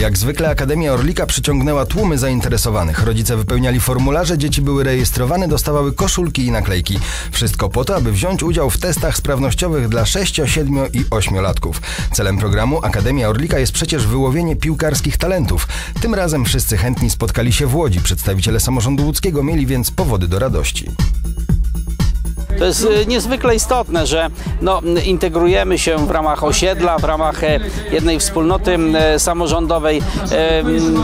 Jak zwykle Akademia Orlika przyciągnęła tłumy zainteresowanych. Rodzice wypełniali formularze, dzieci były rejestrowane, dostawały koszulki i naklejki. Wszystko po to, aby wziąć udział w testach sprawnościowych dla 6, 7 i 8 latków. Celem programu Akademia Orlika jest przecież wyłowienie piłkarskich talentów. Tym razem wszyscy chętni spotkali się w Łodzi. Przedstawiciele samorządu łódzkiego mieli więc powody do radości. To jest y, niezwykle istotne, że no, integrujemy się w ramach osiedla, w ramach e, jednej wspólnoty e, samorządowej. E,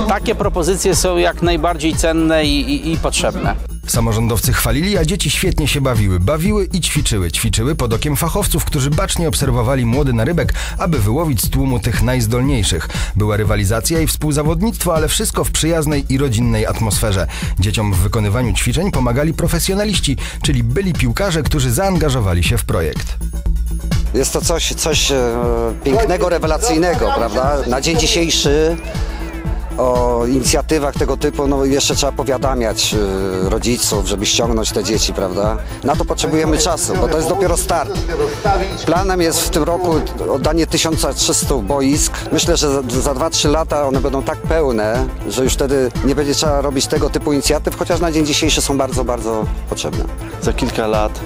Takie propozycje są jak najbardziej cenne i, i, i potrzebne. Samorządowcy chwalili, a dzieci świetnie się bawiły. Bawiły i ćwiczyły. Ćwiczyły pod okiem fachowców, którzy bacznie obserwowali młody narybek, aby wyłowić z tłumu tych najzdolniejszych. Była rywalizacja i współzawodnictwo, ale wszystko w przyjaznej i rodzinnej atmosferze. Dzieciom w wykonywaniu ćwiczeń pomagali profesjonaliści, czyli byli piłkarze, którzy zaangażowali się w projekt. Jest to coś, coś e, pięknego, rewelacyjnego, prawda? Na dzień dzisiejszy o inicjatywach tego typu no jeszcze trzeba powiadamiać e, rodziców, żeby ściągnąć te dzieci, prawda? Na to potrzebujemy czasu, bo to jest dopiero start. Planem jest w tym roku oddanie 1300 boisk. Myślę, że za, za 2-3 lata one będą tak pełne, że już wtedy nie będzie trzeba robić tego typu inicjatyw, chociaż na dzień dzisiejszy są bardzo, bardzo potrzebne. Za kilka lat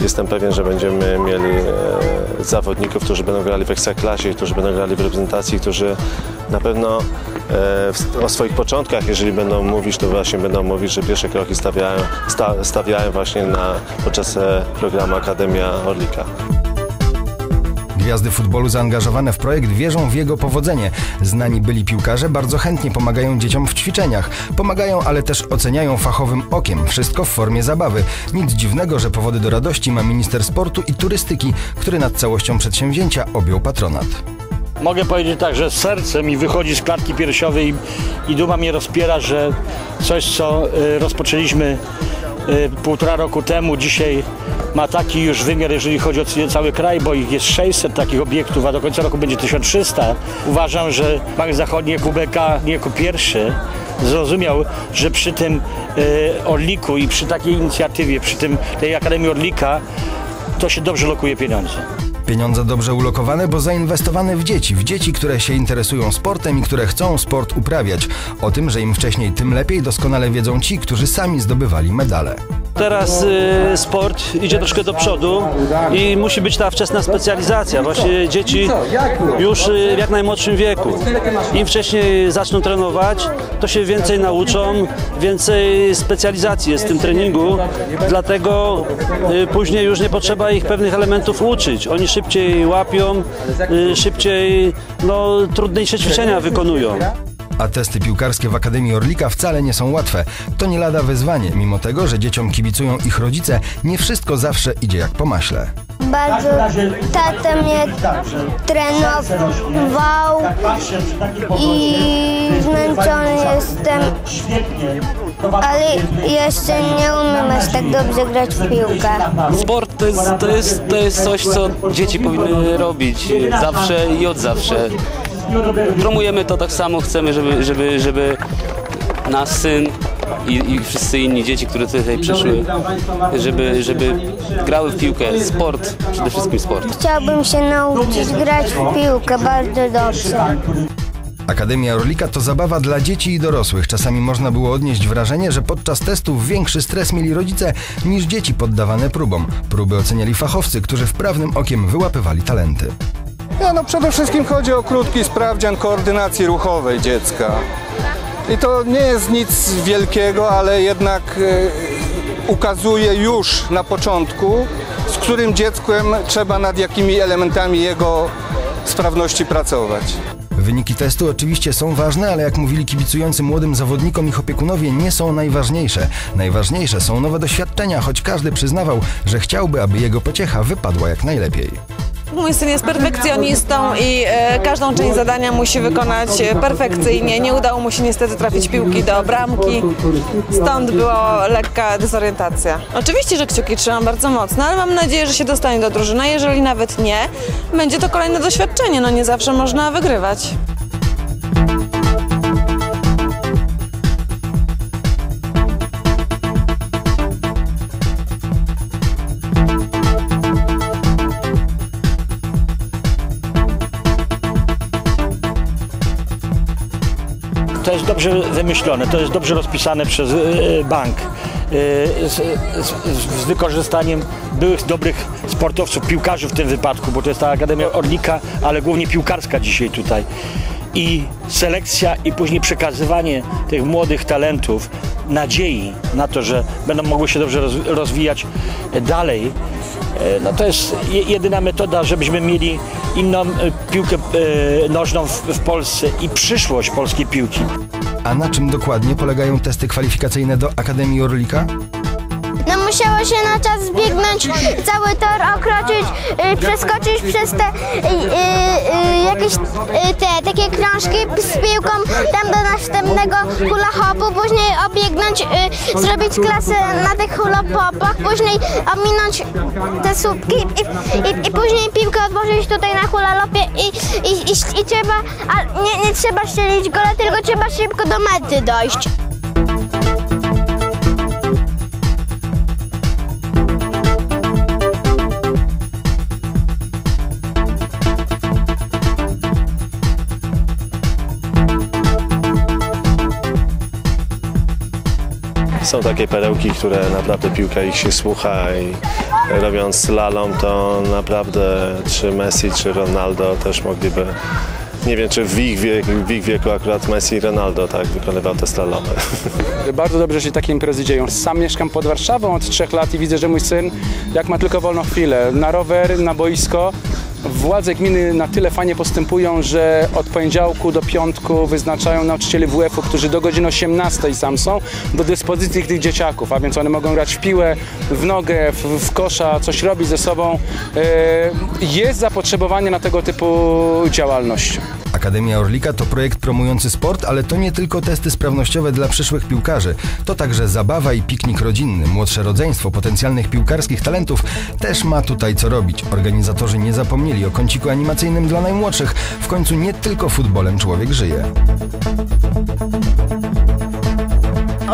jestem pewien, że będziemy mieli e, zawodników, którzy będą grali w ekstraklasie, którzy będą grali w reprezentacji, którzy na pewno e, o swoich początkach, jeżeli będą mówić, to właśnie będą mówić, że pierwsze kroki stawiają, sta, stawiają właśnie na, podczas e, programu Akademia Orlika. Gwiazdy futbolu zaangażowane w projekt wierzą w jego powodzenie. Znani byli piłkarze bardzo chętnie pomagają dzieciom w ćwiczeniach. Pomagają, ale też oceniają fachowym okiem. Wszystko w formie zabawy. Nic dziwnego, że powody do radości ma minister sportu i turystyki, który nad całością przedsięwzięcia objął patronat. Mogę powiedzieć tak, że serce mi wychodzi z klatki piersiowej i, i duma mnie rozpiera, że coś, co y, rozpoczęliśmy półtora roku temu, dzisiaj ma taki już wymiar, jeżeli chodzi o cały kraj, bo ich jest 600 takich obiektów, a do końca roku będzie 1300. Uważam, że Bank Zachodni jako nie jako pierwszy zrozumiał, że przy tym y, Orliku i przy takiej inicjatywie, przy tym tej Akademii Orlika, to się dobrze lokuje pieniądze. Pieniądze dobrze ulokowane, bo zainwestowane w dzieci, w dzieci, które się interesują sportem i które chcą sport uprawiać. O tym, że im wcześniej, tym lepiej doskonale wiedzą ci, którzy sami zdobywali medale. Teraz y, sport idzie troszkę do przodu i musi być ta wczesna specjalizacja. Właśnie dzieci już y, w jak najmłodszym wieku. Im wcześniej zaczną trenować, to się więcej nauczą, więcej specjalizacji jest w tym treningu, dlatego y, później już nie potrzeba ich pewnych elementów uczyć. Oni szybciej łapią, y, szybciej no, trudniejsze ćwiczenia wykonują. A testy piłkarskie w Akademii Orlika wcale nie są łatwe. To nie lada wyzwanie, mimo tego, że dzieciom kibicują ich rodzice, nie wszystko zawsze idzie jak po maśle. Bardzo tata mnie trenował i zmęczony jestem, ale jeszcze nie umiem aż tak dobrze grać w piłkę. Sport to jest, to jest, to jest coś, co dzieci powinny robić zawsze i od zawsze. Promujemy to tak samo, chcemy, żeby, żeby, żeby nasz syn i, i wszyscy inni dzieci, które tutaj przyszły, żeby, żeby grały w piłkę. Sport, przede wszystkim sport. Chciałbym się nauczyć grać w piłkę bardzo dobrze. Akademia Orlika to zabawa dla dzieci i dorosłych. Czasami można było odnieść wrażenie, że podczas testów większy stres mieli rodzice niż dzieci poddawane próbom. Próby oceniali fachowcy, którzy wprawnym okiem wyłapywali talenty. Nie, no przede wszystkim chodzi o krótki sprawdzian koordynacji ruchowej dziecka. I to nie jest nic wielkiego, ale jednak e, ukazuje już na początku, z którym dzieckiem trzeba nad jakimi elementami jego sprawności pracować. Wyniki testu oczywiście są ważne, ale jak mówili kibicujący młodym zawodnikom ich opiekunowie, nie są najważniejsze. Najważniejsze są nowe doświadczenia, choć każdy przyznawał, że chciałby, aby jego pociecha wypadła jak najlepiej. Mój syn jest perfekcjonistą i e, każdą część zadania musi wykonać e, perfekcyjnie. Nie udało mu się niestety trafić piłki do bramki, stąd była lekka dezorientacja. Oczywiście, że kciuki trzymam bardzo mocno, ale mam nadzieję, że się dostanie do drużyny. Jeżeli nawet nie, będzie to kolejne doświadczenie. No nie zawsze można wygrywać. Dobrze wymyślone, to jest dobrze rozpisane przez e, bank. E, Z, z, z wykorzystaniem byłych dobrych sportowców, piłkarzy w tym wypadku, bo to jest ta Akademia Orlika, ale głównie piłkarska dzisiaj tutaj. I selekcja i później przekazywanie tych młodych talentów, nadziei na to, że będą mogły się dobrze roz, rozwijać dalej, e, no to jest je- jedyna metoda, żebyśmy mieli inną e, piłkę e, nożną w, w Polsce i przyszłość polskiej piłki. A na czym dokładnie polegają testy kwalifikacyjne do Akademii Orlika? No musiało się na czas zbiegnąć, cały tor okroczyć, przeskoczyć przez te y, y, y, jakieś te takie krążki z piłką tam do następnego hula hopu, później obiegnąć, zrobić klasę na tych hula później ominąć te słupki i, i, i później piłkę odłożyć tutaj na hula lopie i, i, i, i trzeba, a nie, nie trzeba strzelić gola, tylko trzeba szybko do mety dojść. Są takie perełki, które naprawdę piłka ich się słucha i robiąc slalom to naprawdę czy Messi, czy Ronaldo też mogliby nie wiem, czy w ich, wieku, w ich wieku akurat Messi i Ronaldo tak wykonywał te slalomy. Bardzo dobrze się takie imprezy dzieją. Sam mieszkam pod Warszawą od trzech lat i widzę, że mój syn, jak ma tylko wolną chwilę, na rower, na boisko, władze gminy na tyle fajnie postępują, że od poniedziałku do piątku wyznaczają nauczycieli WF-u, którzy do godziny 18 sam są, do dyspozycji tych dzieciaków, a więc one mogą grać w piłę, w nogę, w, w kosza, coś robić ze sobą. E, Jest zapotrzebowanie na tego typu działalność. Akademia Orlika to projekt promujący sport, ale to nie tylko testy sprawnościowe dla przyszłych piłkarzy. To także zabawa i piknik rodzinny. Młodsze rodzeństwo potencjalnych piłkarskich talentów też ma tutaj co robić. Organizatorzy nie zapomnieli o kąciku animacyjnym dla najmłodszych. W końcu nie tylko futbolem człowiek żyje.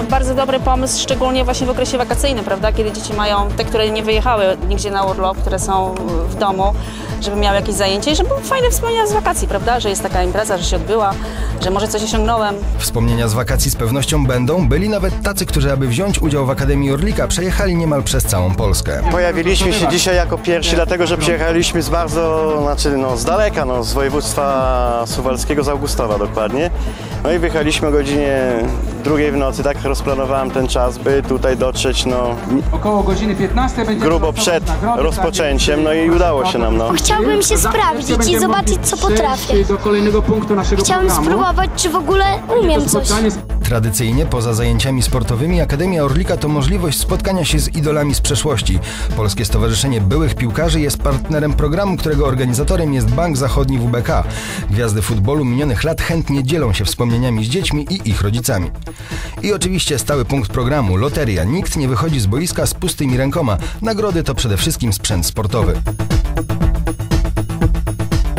Bardzo dobry pomysł, szczególnie właśnie w okresie wakacyjnym, prawda? Kiedy dzieci mają, te, które nie wyjechały nigdzie na urlop, które są w domu, żeby miały jakieś zajęcie i żeby były fajne wspomnienia z wakacji, prawda? Że jest taka impreza, że się odbyła, że może coś osiągnąłem. Wspomnienia z wakacji z pewnością będą. Byli nawet tacy, którzy aby wziąć udział w Akademii Orlika przejechali niemal przez całą Polskę. Pojawiliśmy się dzisiaj jako pierwsi, dlatego że przyjechaliśmy z bardzo, znaczy no z daleka, no, z województwa suwalskiego, z Augustowa dokładnie. No i wyjechaliśmy o godzinie drugiej w nocy, tak rozplanowałem ten czas, by tutaj dotrzeć no Około godziny 15 będzie grubo przed rozpoczęciem, no i udało się nam no. Chciałbym się sprawdzić i zobaczyć, co potrafię. Do kolejnego punktu naszego Chciałbym spróbować, czy w ogóle umiem coś. Tradycyjnie poza zajęciami sportowymi Akademia Orlika to możliwość spotkania się z idolami z przeszłości. Polskie Stowarzyszenie Byłych Piłkarzy jest partnerem programu, którego organizatorem jest Bank Zachodni WBK. Gwiazdy futbolu minionych lat chętnie dzielą się wspomnieniami z dziećmi i ich rodzicami. I oczywiście stały punkt programu loteria. Nikt nie wychodzi z boiska z pustymi rękoma. Nagrody to przede wszystkim sprzęt sportowy.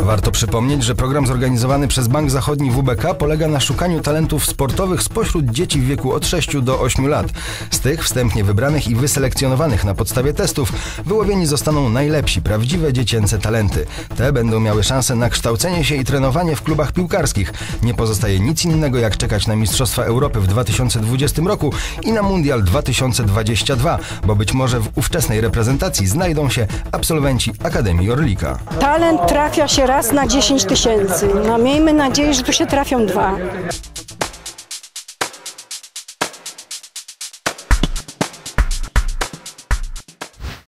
Warto przypomnieć, że program zorganizowany przez Bank Zachodni WBK polega na szukaniu talentów sportowych spośród dzieci w wieku od 6 do 8 lat. Z tych wstępnie wybranych i wyselekcjonowanych na podstawie testów wyłowieni zostaną najlepsi, prawdziwe dziecięce talenty. Te będą miały szansę na kształcenie się i trenowanie w klubach piłkarskich. Nie pozostaje nic innego jak czekać na Mistrzostwa Europy w 2020 roku i na Mundial 2022, bo być może w ówczesnej reprezentacji znajdą się absolwenci Akademii Orlika. Talent trafia się raz na 10 tysięcy. No miejmy nadzieję, że tu się trafią dwa.